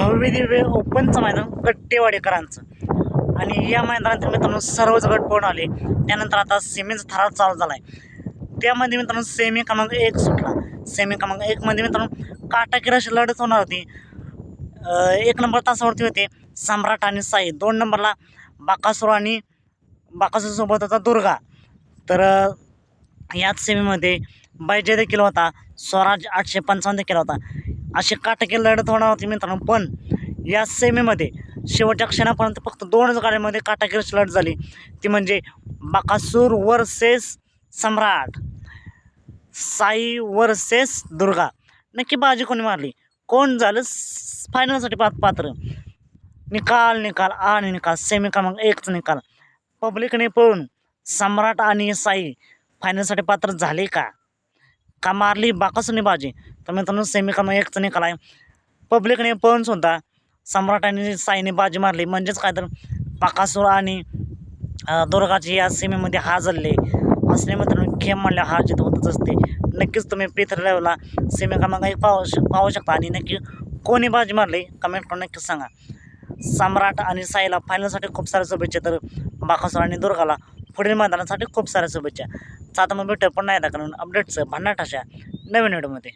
भव्यदी दिव्य ओपनचं मैदान गट्टेवाडेकरांचं. आणि या मैदानात मित्रांनो सर्वच गट पळून आले. त्यानंतर आता सेमीचा थरार चालू झाला आहे त्यामध्ये मित्रांनो सेमी क्रमांक एक सुटला. सेमी क्रमांक एकमध्ये मित्रांनो काटाकीर अशी लढत होणार होती. एक नंबर तासावरती होते सम्राट आणि साई. दोन नंबरला बाकासूर आणि बाकासूरसोबत होता दुर्गा. तर याच सेमीमध्ये बैजय देखील होता. स्वराज आठशे पंचावन्न देखील होता. अशी काटकी लढत होणार होती मित्रांनो. पण या सेमीमध्ये शेवटच्या क्षणापर्यंत फक्त दोनच गाड्यांमध्ये काटाकीरची लढत झाली. ती म्हणजे बाकासूर वर्सेस सम्राट साई वर्सेस दुर्गा. नक्की बाजी कोणी मारली? कोण झालं? फायनलसाठी पात पात्र. निकाल निकाल आणि निकाल. सेमी क्रमांक एकचा निकाल. पब्लिकने पळून सम्राट आणि साई फायनलसाठी पात्र झाले का? का मारली? बाकासुनी बाजी. तर मित्रांनो सेमी क्रमांक एकचा निकाल आहे. पब्लिकने पण सुद्धा सम्राट आणि साईने बाजी मारली. म्हणजेच काय तर बाकासूर आणि दुर्गाची या सेमीमध्ये हाजरले. असले मित्रांनो खेळ म्हणल्या हार जित होतच असते. नक्कीच तुम्ही पिथर लेवला सीमेक्रमांक एक पाहू श पाहू शकता. आणि नक्की कोणी बाजी मारली? कमेंट करून नक्कीच सांगा. सम्राट आणि साईला फायनलसाठी खूप साऱ्या शुभेच्छा. तर बाकासूर आणि दुर्गाला पुढील मैदानासाठी खूप साऱ्या शुभेच्छा. सात आता मग पण नाही कारण अपडेटचं भन्नाट अशा नवीन व्हिडिओमध्ये